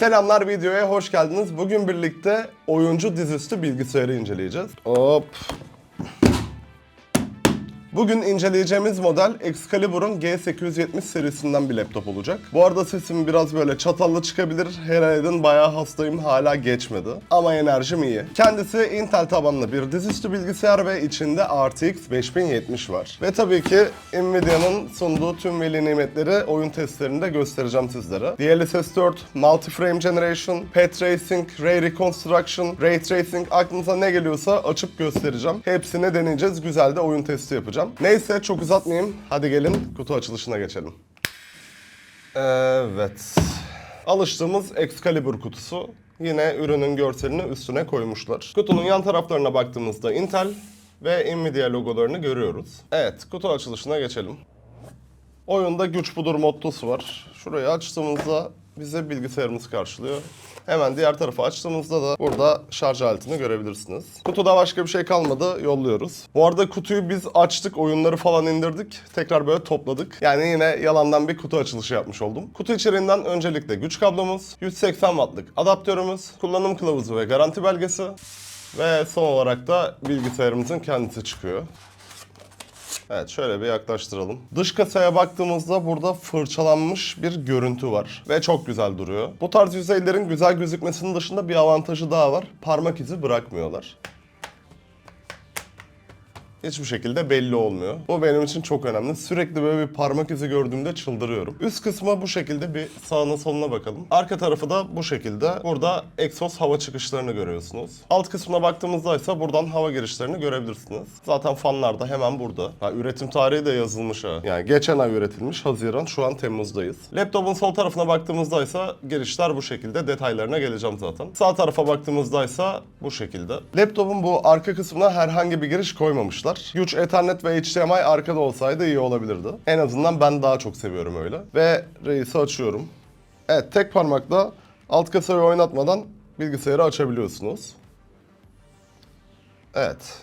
Selamlar videoya hoş geldiniz. Bugün birlikte oyuncu dizüstü bilgisayarı inceleyeceğiz. Hop. Bugün inceleyeceğimiz model Excalibur'un G870 serisinden bir laptop olacak. Bu arada sesim biraz böyle çatallı çıkabilir. Herhalde bayağı hastayım hala geçmedi. Ama enerjim iyi. Kendisi Intel tabanlı bir dizüstü bilgisayar ve içinde RTX 5070 var. Ve tabii ki Nvidia'nın sunduğu tüm veli nimetleri oyun testlerinde göstereceğim sizlere. DLSS 4, Multi-Frame Generation, Path Tracing, Ray Reconstruction, Ray Tracing aklınıza ne geliyorsa açıp göstereceğim. Hepsini deneyeceğiz. Güzel de oyun testi yapacağım. Neyse çok uzatmayayım. Hadi gelin kutu açılışına geçelim. Evet. Alıştığımız Excalibur kutusu. Yine ürünün görselini üstüne koymuşlar. Kutunun yan taraflarına baktığımızda Intel ve Nvidia logolarını görüyoruz. Evet, kutu açılışına geçelim. Oyunda güç budur mottosu var. Şurayı açtığımızda bize bilgisayarımız karşılıyor. Hemen diğer tarafı açtığımızda da burada şarj aletini görebilirsiniz. Kutuda başka bir şey kalmadı, yolluyoruz. Bu arada kutuyu biz açtık, oyunları falan indirdik. Tekrar böyle topladık. Yani yine yalandan bir kutu açılışı yapmış oldum. Kutu içeriğinden öncelikle güç kablomuz, 180 wattlık adaptörümüz, kullanım kılavuzu ve garanti belgesi ve son olarak da bilgisayarımızın kendisi çıkıyor. Evet şöyle bir yaklaştıralım. Dış kasaya baktığımızda burada fırçalanmış bir görüntü var. Ve çok güzel duruyor. Bu tarz yüzeylerin güzel gözükmesinin dışında bir avantajı daha var. Parmak izi bırakmıyorlar. Hiçbir şekilde belli olmuyor. Bu benim için çok önemli. Sürekli böyle bir parmak izi gördüğümde çıldırıyorum. Üst kısma bu şekilde bir sağına soluna bakalım. Arka tarafı da bu şekilde. Burada egzoz hava çıkışlarını görüyorsunuz. Alt kısmına baktığımızda ise buradan hava girişlerini görebilirsiniz. Zaten fanlar da hemen burada. Ha, üretim tarihi de yazılmış ha. Yani geçen ay üretilmiş. Haziran. Şu an Temmuz'dayız. Laptopun sol tarafına baktığımızda ise girişler bu şekilde. Detaylarına geleceğim zaten. Sağ tarafa baktığımızda ise bu şekilde. Laptopun bu arka kısmına herhangi bir giriş koymamışlar. Güç Ethernet ve HDMI arkada olsaydı iyi olabilirdi. En azından ben daha çok seviyorum öyle. Ve reisi açıyorum. Evet tek parmakla alt kasayı oynatmadan bilgisayarı açabiliyorsunuz. Evet.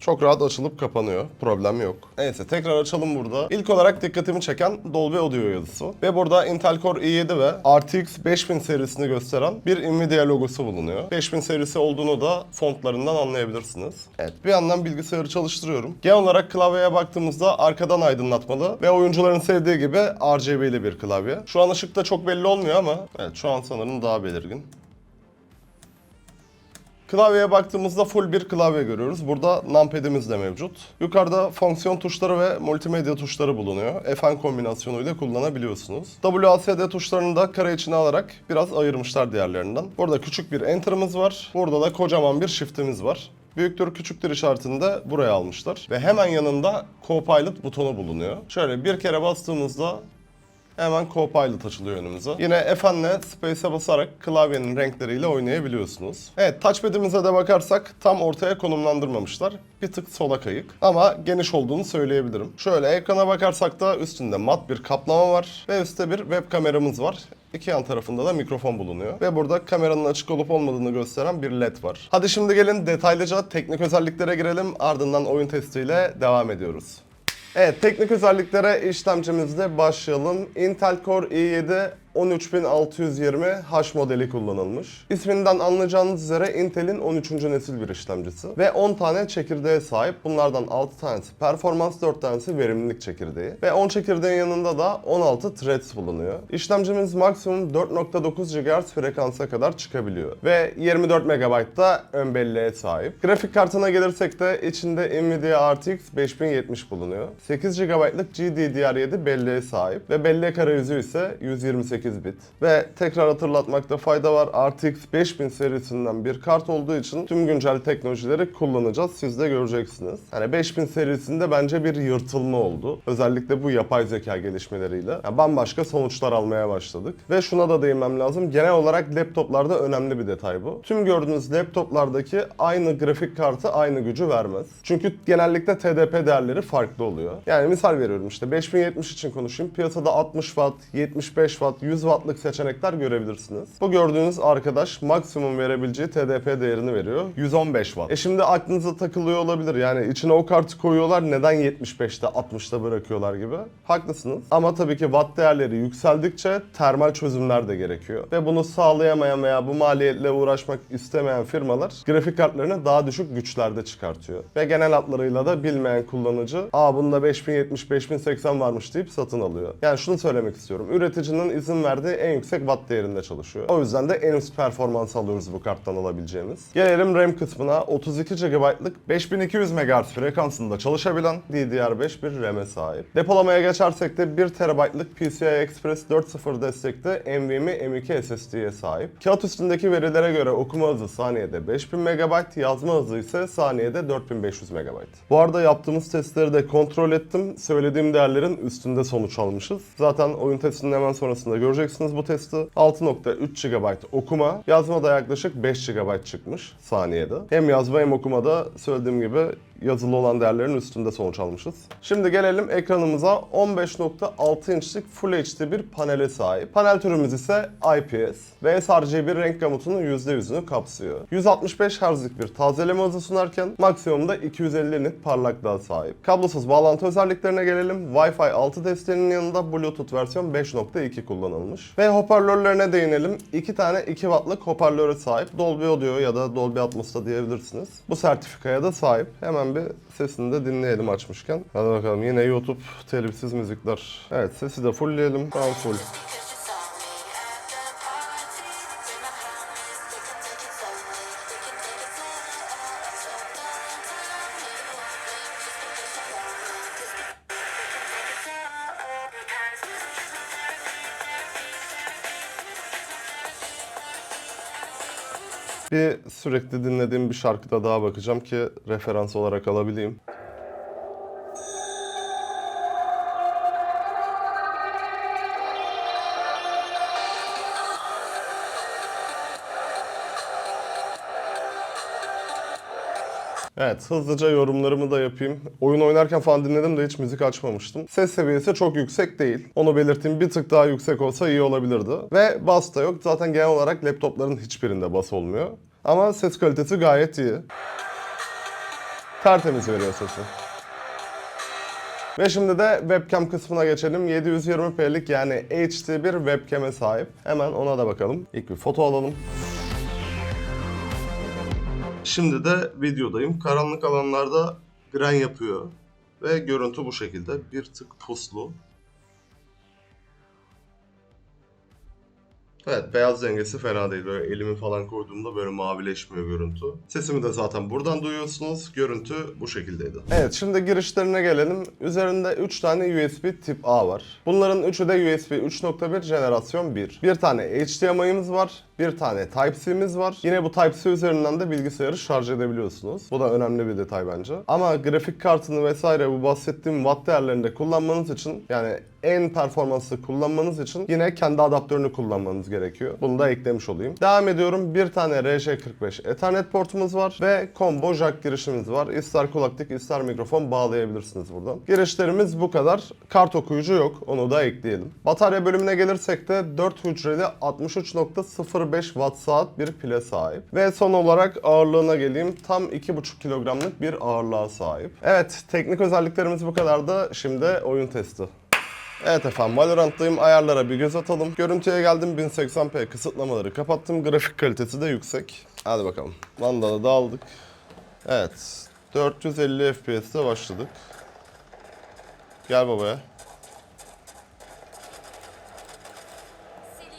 Çok rahat açılıp kapanıyor. Problem yok. Neyse tekrar açalım burada. İlk olarak dikkatimi çeken Dolby Audio yazısı. Ve burada Intel Core i7 ve RTX 5000 serisini gösteren bir Nvidia logosu bulunuyor. 5000 serisi olduğunu da fontlarından anlayabilirsiniz. Evet bir yandan bilgisayarı çalıştırıyorum. Genel olarak klavyeye baktığımızda arkadan aydınlatmalı ve oyuncuların sevdiği gibi RGB'li bir klavye. Şu an ışıkta çok belli olmuyor ama evet şu an sanırım daha belirgin. Klavyeye baktığımızda full bir klavye görüyoruz. Burada numpad'imiz de mevcut. Yukarıda fonksiyon tuşları ve multimedya tuşları bulunuyor. FN kombinasyonuyla kullanabiliyorsunuz. WASD tuşlarını da kare içine alarak biraz ayırmışlar diğerlerinden. Burada küçük bir enter'ımız var. Burada da kocaman bir shift'imiz var. Büyüktür küçüktür işaretini de buraya almışlar. Ve hemen yanında Copilot butonu bulunuyor. Şöyle bir kere bastığımızda Hemen Copilot açılıyor önümüze. Yine F'nle Space'e basarak klavyenin renkleriyle oynayabiliyorsunuz. Evet, touchpad'imize de bakarsak tam ortaya konumlandırmamışlar. Bir tık sola kayık. Ama geniş olduğunu söyleyebilirim. Şöyle ekrana bakarsak da üstünde mat bir kaplama var. Ve üstte bir web kameramız var. İki yan tarafında da mikrofon bulunuyor. Ve burada kameranın açık olup olmadığını gösteren bir led var. Hadi şimdi gelin detaylıca teknik özelliklere girelim. Ardından oyun testiyle devam ediyoruz. Evet, teknik özelliklere işlemcimizde başlayalım. Intel Core i7 13620 H modeli kullanılmış. İsminden anlayacağınız üzere Intel'in 13. nesil bir işlemcisi ve 10 tane çekirdeğe sahip. Bunlardan 6 tanesi performans, 4 tanesi verimlilik çekirdeği ve 10 çekirdeğin yanında da 16 threads bulunuyor. İşlemcimiz maksimum 4.9 GHz frekansa kadar çıkabiliyor ve 24 MB da ön belleğe sahip. Grafik kartına gelirsek de içinde Nvidia RTX 5070 bulunuyor. 8 GB'lık GDDR7 belleğe sahip ve bellek arayüzü ise 128 bit. Ve tekrar hatırlatmakta fayda var. RTX 5000 serisinden bir kart olduğu için tüm güncel teknolojileri kullanacağız. Siz de göreceksiniz. Yani 5000 serisinde bence bir yırtılma oldu. Özellikle bu yapay zeka gelişmeleriyle. Yani bambaşka sonuçlar almaya başladık. Ve şuna da değinmem lazım. Genel olarak laptoplarda önemli bir detay bu. Tüm gördüğünüz laptoplardaki aynı grafik kartı aynı gücü vermez. Çünkü genellikle TDP değerleri farklı oluyor. Yani misal veriyorum işte 5070 için konuşayım. Piyasada 60 watt, 75 watt, 100 100 wattlık seçenekler görebilirsiniz. Bu gördüğünüz arkadaş maksimum verebileceği TDP değerini veriyor. 115 watt. E şimdi aklınıza takılıyor olabilir. Yani içine o kartı koyuyorlar neden 75'te 60'ta bırakıyorlar gibi. Haklısınız. Ama tabii ki watt değerleri yükseldikçe termal çözümler de gerekiyor. Ve bunu sağlayamayan veya bu maliyetle uğraşmak istemeyen firmalar grafik kartlarını daha düşük güçlerde çıkartıyor. Ve genel hatlarıyla da bilmeyen kullanıcı aa bunda 5070 5080 varmış deyip satın alıyor. Yani şunu söylemek istiyorum. Üreticinin izin verdiği en yüksek watt değerinde çalışıyor. O yüzden de en üst performans alıyoruz bu karttan alabileceğimiz. Gelelim RAM kısmına. 32 GB'lık 5200 MHz frekansında çalışabilen DDR5 bir RAM'e sahip. Depolamaya geçersek de 1 TB'lık PCI Express 4.0 destekli NVMe M2 SSD'ye sahip. Kağıt üstündeki verilere göre okuma hızı saniyede 5000 MB, yazma hızı ise saniyede 4500 MB. Bu arada yaptığımız testleri de kontrol ettim. Söylediğim değerlerin üstünde sonuç almışız. Zaten oyun testinin hemen sonrasında göreceksiniz bu testi. 6.3 GB okuma, yazma da yaklaşık 5 GB çıkmış saniyede. Hem yazma hem okumada söylediğim gibi yazılı olan değerlerin üstünde sonuç almışız. Şimdi gelelim ekranımıza 15.6 inçlik Full HD bir panele sahip. Panel türümüz ise IPS ve sRGB renk gamutunun %100'ünü kapsıyor. 165 Hz'lik bir tazeleme hızı sunarken maksimumda 250 nit parlaklığa sahip. Kablosuz bağlantı özelliklerine gelelim. Wi-Fi 6 desteğinin yanında Bluetooth versiyon 5.2 kullanılmış. Ve hoparlörlerine değinelim. 2 tane 2 wattlık hoparlöre sahip. Dolby Audio ya da Dolby Atmos'ta diyebilirsiniz. Bu sertifikaya da sahip. Hemen bir sesini de dinleyelim açmışken. Hadi bakalım yine YouTube telifsiz müzikler. Evet sesi de fullleyelim. Tamam full. Bir sürekli dinlediğim bir şarkıda daha bakacağım ki referans olarak alabileyim. Evet, hızlıca yorumlarımı da yapayım. Oyun oynarken falan dinledim de hiç müzik açmamıştım. Ses seviyesi çok yüksek değil. Onu belirteyim. Bir tık daha yüksek olsa iyi olabilirdi. Ve bas da yok. Zaten genel olarak laptopların hiçbirinde bas olmuyor. Ama ses kalitesi gayet iyi. Tertemiz veriyor sesi. Ve şimdi de webcam kısmına geçelim. 720p'lik yani HD bir webcam'e sahip. Hemen ona da bakalım. İlk bir foto alalım. Şimdi de videodayım. Karanlık alanlarda gren yapıyor. Ve görüntü bu şekilde. Bir tık puslu. Evet beyaz dengesi fena değil. Böyle elimi falan koyduğumda böyle mavileşmiyor görüntü. Sesimi de zaten buradan duyuyorsunuz. Görüntü bu şekildeydi. Evet şimdi girişlerine gelelim. Üzerinde 3 tane USB tip A var. Bunların üçü de USB 3.1 jenerasyon 1. Bir tane HDMI'miz var. Bir tane Type-C'miz var. Yine bu Type-C üzerinden de bilgisayarı şarj edebiliyorsunuz. Bu da önemli bir detay bence. Ama grafik kartını vesaire bu bahsettiğim watt değerlerinde kullanmanız için yani en performanslı kullanmanız için yine kendi adaptörünü kullanmanız gerekiyor. Bunu da eklemiş olayım. Devam ediyorum. Bir tane RJ45 Ethernet portumuz var ve combo jack girişimiz var. İster kulaklık ister mikrofon bağlayabilirsiniz buradan. Girişlerimiz bu kadar. Kart okuyucu yok. Onu da ekleyelim. Batarya bölümüne gelirsek de 4 hücreli 63.05 watt saat bir pile sahip. Ve son olarak ağırlığına geleyim. Tam 2,5 kilogramlık bir ağırlığa sahip. Evet teknik özelliklerimiz bu kadardı. Şimdi oyun testi. Evet efendim Valorant'tayım. Ayarlara bir göz atalım. Görüntüye geldim 1080p kısıtlamaları kapattım. Grafik kalitesi de yüksek. Hadi bakalım. Vandal'ı da aldık. Evet. 450 FPS'te başladık. Gel babaya.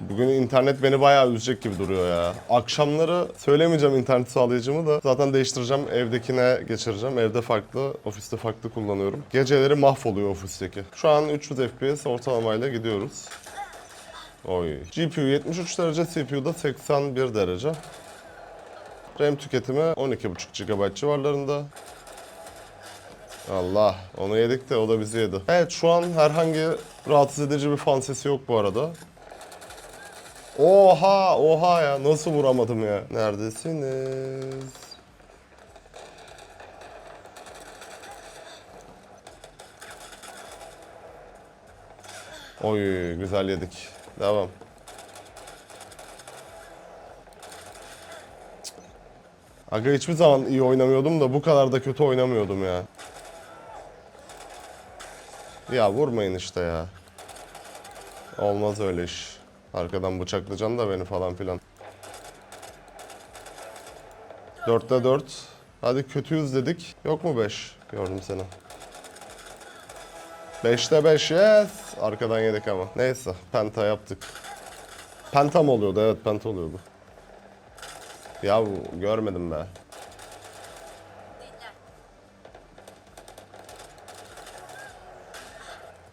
Bugün internet beni bayağı üzecek gibi duruyor ya. Akşamları söylemeyeceğim internet sağlayıcımı da zaten değiştireceğim. Evdekine geçireceğim. Evde farklı, ofiste farklı kullanıyorum. Geceleri mahvoluyor ofisteki. Şu an 300 FPS ortalamayla gidiyoruz. Oy. GPU 73 derece, CPU da 81 derece. RAM tüketimi 12.5 GB civarlarında. Allah onu yedik de o da bizi yedi. Evet şu an herhangi rahatsız edici bir fan sesi yok bu arada. Oha oha ya nasıl vuramadım ya. Neredesiniz? Oy güzel yedik. Devam. Aga hiçbir zaman iyi oynamıyordum da bu kadar da kötü oynamıyordum ya. Ya vurmayın işte ya. Olmaz öyle iş. Arkadan bıçaklayacaksın da beni falan filan. Dörtte dört. Hadi kötüyüz dedik. Yok mu beş? Gördüm seni. Beşte beş yes. Arkadan yedik ama. Neyse penta yaptık. Penta mı oluyordu? Evet penta oluyordu. Ya görmedim be.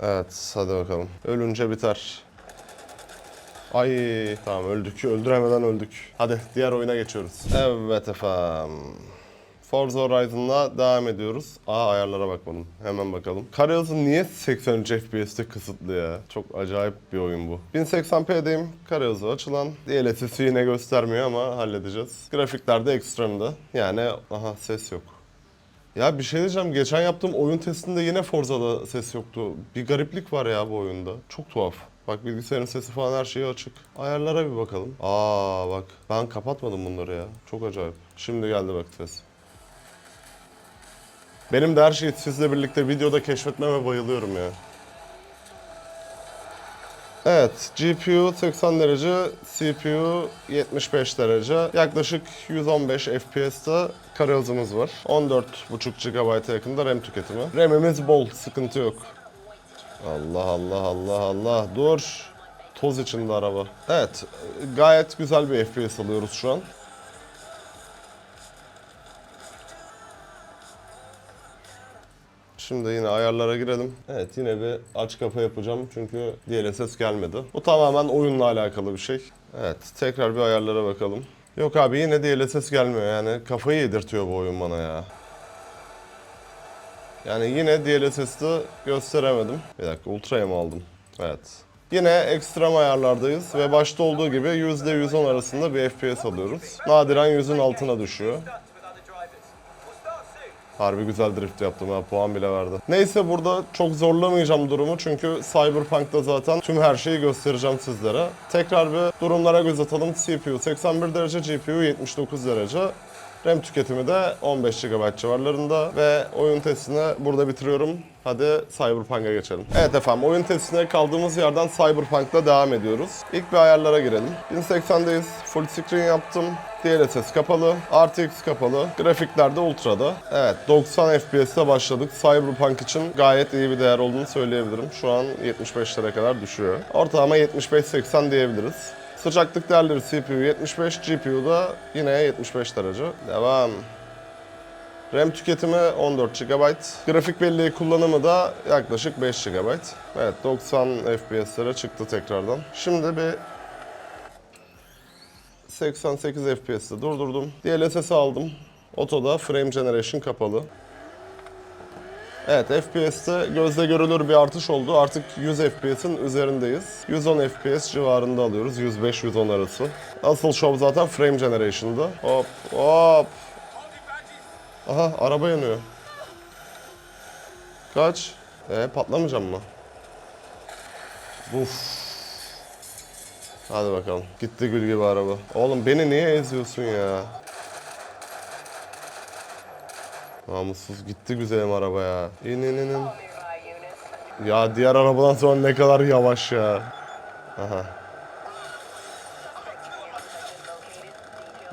Evet hadi bakalım. Ölünce biter. Ay tamam öldük. Öldüremeden öldük. Hadi diğer oyuna geçiyoruz. Evet efendim. Forza Horizon'la devam ediyoruz. Aa ayarlara bakmadım. Hemen bakalım. Karayolcu niye 83 FPS'te kısıtlı ya? Çok acayip bir oyun bu. 1080p'deyim. Karayolcu açılan. DLSS'i yine göstermiyor ama halledeceğiz. Grafikler de ekstremde. Yani aha ses yok. Ya bir şey diyeceğim. Geçen yaptığım oyun testinde yine Forza'da ses yoktu. Bir gariplik var ya bu oyunda. Çok tuhaf. Bak bilgisayarın sesi falan her şeyi açık. Ayarlara bir bakalım. Aa bak ben kapatmadım bunları ya. Çok acayip. Şimdi geldi bak ses. Benim de her şeyi sizle birlikte videoda keşfetmeme bayılıyorum ya. Evet, GPU 80 derece, CPU 75 derece. Yaklaşık 115 FPS'te karayolumuz var. 14.5 GB'a yakında RAM tüketimi. RAM'imiz bol, sıkıntı yok. Allah Allah Allah Allah, dur. Toz içinde araba. Evet, gayet güzel bir FPS alıyoruz şu an. Şimdi yine ayarlara girelim. Evet yine bir aç kafa yapacağım çünkü DLSS gelmedi. Bu tamamen oyunla alakalı bir şey. Evet tekrar bir ayarlara bakalım. Yok abi yine DLSS gelmiyor yani kafayı yedirtiyor bu oyun bana ya. Yani yine DLSS'de gösteremedim. Bir dakika ultra'ya mı aldım? Evet. Yine ekstrem ayarlardayız ve başta olduğu gibi %110 arasında bir FPS alıyoruz. Nadiren 100'ün altına düşüyor. Harbi güzel drift yaptım ha puan bile verdi. Neyse burada çok zorlamayacağım durumu çünkü Cyberpunk'ta zaten tüm her şeyi göstereceğim sizlere. Tekrar bir durumlara göz atalım. CPU 81 derece, GPU 79 derece. RAM tüketimi de 15 GB civarlarında ve oyun testini burada bitiriyorum. Hadi Cyberpunk'a geçelim. Evet efendim oyun testine kaldığımız yerden Cyberpunk'la devam ediyoruz. İlk bir ayarlara girelim. 1080'deyiz. Full screen yaptım. DLSS kapalı, RTX kapalı, grafikler de ultra'da. Evet 90 FPS'te başladık. Cyberpunk için gayet iyi bir değer olduğunu söyleyebilirim. Şu an 75'lere kadar düşüyor. Ortalama 75-80 diyebiliriz. Sıcaklık değerleri CPU 75, GPU'da yine 75 derece. Devam. RAM tüketimi 14 GB. Grafik belleği kullanımı da yaklaşık 5 GB. Evet 90 FPS'lere çıktı tekrardan. Şimdi bir 88 FPS'te durdurdum. DLSS aldım. Otoda frame generation kapalı. Evet FPS'te gözle görülür bir artış oldu. Artık 100 FPS'in üzerindeyiz. 110 FPS civarında alıyoruz. 105-110 arası. Asıl şov zaten frame generation'da. Hop hop. Aha araba yanıyor. Kaç? E patlamayacağım mı? Uf. Hadi bakalım. Gitti gül gibi araba. Oğlum beni niye eziyorsun ya? Namussuz gitti güzelim araba ya. İn in in. Ya diğer arabadan sonra ne kadar yavaş ya. Aha.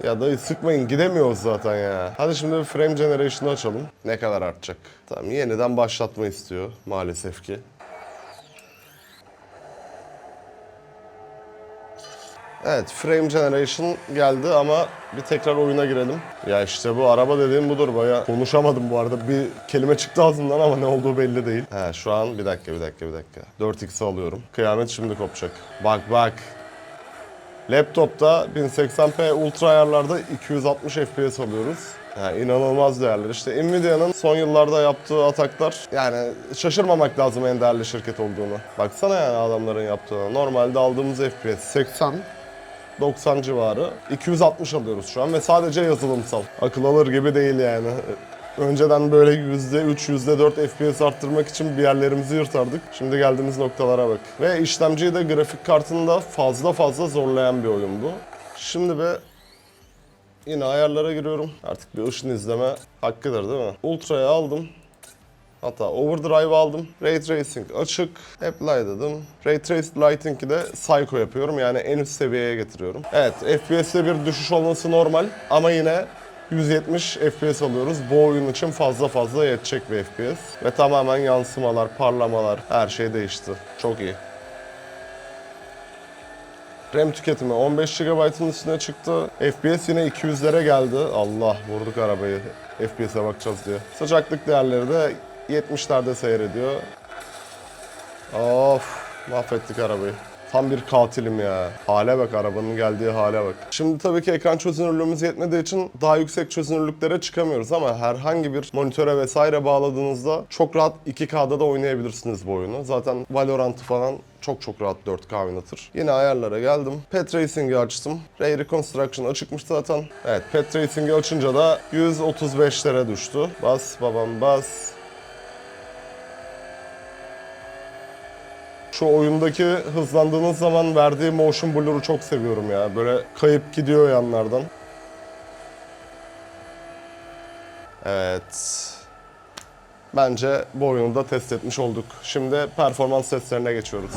Ya dayı sıkmayın gidemiyoruz zaten ya. Hadi şimdi bir frame generation'ı açalım. Ne kadar artacak? Tamam yeniden başlatma istiyor maalesef ki. Evet, frame generation geldi ama bir tekrar oyuna girelim. Ya işte bu araba dediğim budur baya. Konuşamadım bu arada. Bir kelime çıktı ağzımdan ama ne olduğu belli değil. He şu an bir dakika bir dakika bir dakika. 4x'i alıyorum. Kıyamet şimdi kopacak. Bak bak. Laptopta 1080p ultra ayarlarda 260 FPS alıyoruz. Yani inanılmaz değerler. İşte Nvidia'nın son yıllarda yaptığı ataklar yani şaşırmamak lazım en değerli şirket olduğunu. Baksana yani adamların yaptığına. Normalde aldığımız FPS 80 90 civarı. 260 alıyoruz şu an ve sadece yazılımsal. Akıl alır gibi değil yani. Önceden böyle %3, %4 FPS arttırmak için bir yerlerimizi yırtardık. Şimdi geldiğimiz noktalara bak. Ve işlemciyi de grafik kartını da fazla fazla zorlayan bir oyun bu. Şimdi bir Yine ayarlara giriyorum. Artık bir ışın izleme hakkıdır değil mi? Ultra'ya aldım. Hatta Overdrive aldım. Ray Tracing açık. Apply dedim. Ray Traced Lighting'i de Psycho yapıyorum. Yani en üst seviyeye getiriyorum. Evet FPS'te bir düşüş olması normal. Ama yine 170 FPS alıyoruz. Bu oyun için fazla fazla yetecek bir FPS. Ve tamamen yansımalar, parlamalar her şey değişti. Çok iyi. RAM tüketimi 15 GB'ın üstüne çıktı. FPS yine 200'lere geldi. Allah vurduk arabayı FPS'e bakacağız diye. Sıcaklık değerleri de 70'lerde seyrediyor. Of mahvettik arabayı. Tam bir katilim ya. Hale bak arabanın geldiği hale bak. Şimdi tabii ki ekran çözünürlüğümüz yetmediği için daha yüksek çözünürlüklere çıkamıyoruz ama herhangi bir monitöre vesaire bağladığınızda çok rahat 2K'da da oynayabilirsiniz bu oyunu. Zaten Valorant'ı falan çok çok rahat 4K oynatır. Yine ayarlara geldim. Pet Racing'i açtım. Ray Reconstruction açıkmış zaten. Evet Pet Racing'i açınca da 135'lere düştü. Bas babam bas. Şu oyundaki hızlandığınız zaman verdiği motion blur'u çok seviyorum ya. Böyle kayıp gidiyor yanlardan. Evet. Bence bu oyunu da test etmiş olduk. Şimdi performans testlerine geçiyoruz.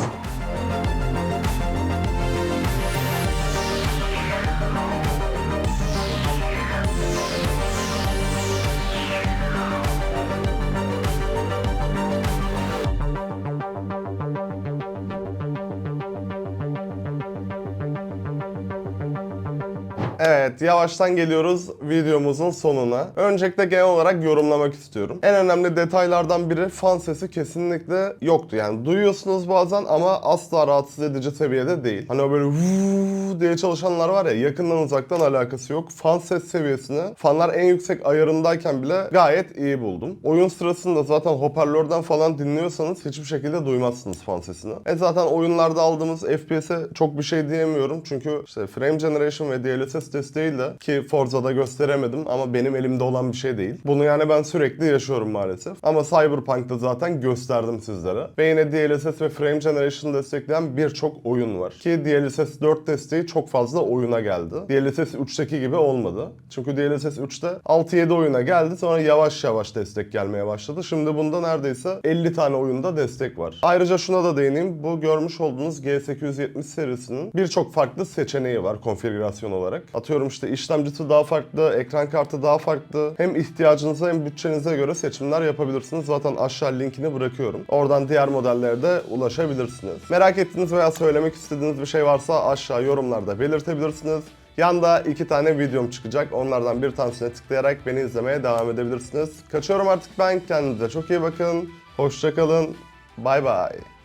Evet, yavaştan geliyoruz videomuzun sonuna. Öncelikle genel olarak yorumlamak istiyorum. En önemli detaylardan biri fan sesi kesinlikle yoktu. Yani duyuyorsunuz bazen ama asla rahatsız edici seviyede değil. Hani o böyle vuuu diye çalışanlar var ya yakından uzaktan alakası yok. Fan ses seviyesini fanlar en yüksek ayarındayken bile gayet iyi buldum. Oyun sırasında zaten hoparlörden falan dinliyorsanız hiçbir şekilde duymazsınız fan sesini. E zaten oyunlarda aldığımız FPS'e çok bir şey diyemiyorum. Çünkü işte frame generation ve DLSS desteğiyle ki Forza'da gösteremedim ama benim elimde olan bir şey değil. Bunu yani ben sürekli yaşıyorum maalesef. Ama Cyberpunk'ta zaten gösterdim sizlere. Ve yine DLSS ve frame generation destekleyen birçok oyun var. Ki DLSS 4 desteği çok fazla oyuna geldi. DLSS 3'teki gibi olmadı. Çünkü DLSS 3'te 6-7 oyuna geldi sonra yavaş yavaş destek gelmeye başladı. Şimdi bunda neredeyse 50 tane oyunda destek var. Ayrıca şuna da değineyim. Bu görmüş olduğunuz G870 serisinin birçok farklı seçeneği var konfigürasyon olarak. Atıyorum işte işlemcisi daha farklı, ekran kartı daha farklı. Hem ihtiyacınıza hem bütçenize göre seçimler yapabilirsiniz. Zaten aşağı linkini bırakıyorum. Oradan diğer modellere de ulaşabilirsiniz. Merak ettiğiniz veya söylemek istediğiniz bir şey varsa aşağı yorumlarda belirtebilirsiniz. Yanda iki tane videom çıkacak. Onlardan bir tanesine tıklayarak beni izlemeye devam edebilirsiniz. Kaçıyorum artık ben. Kendinize çok iyi bakın. Hoşçakalın. Bay bay.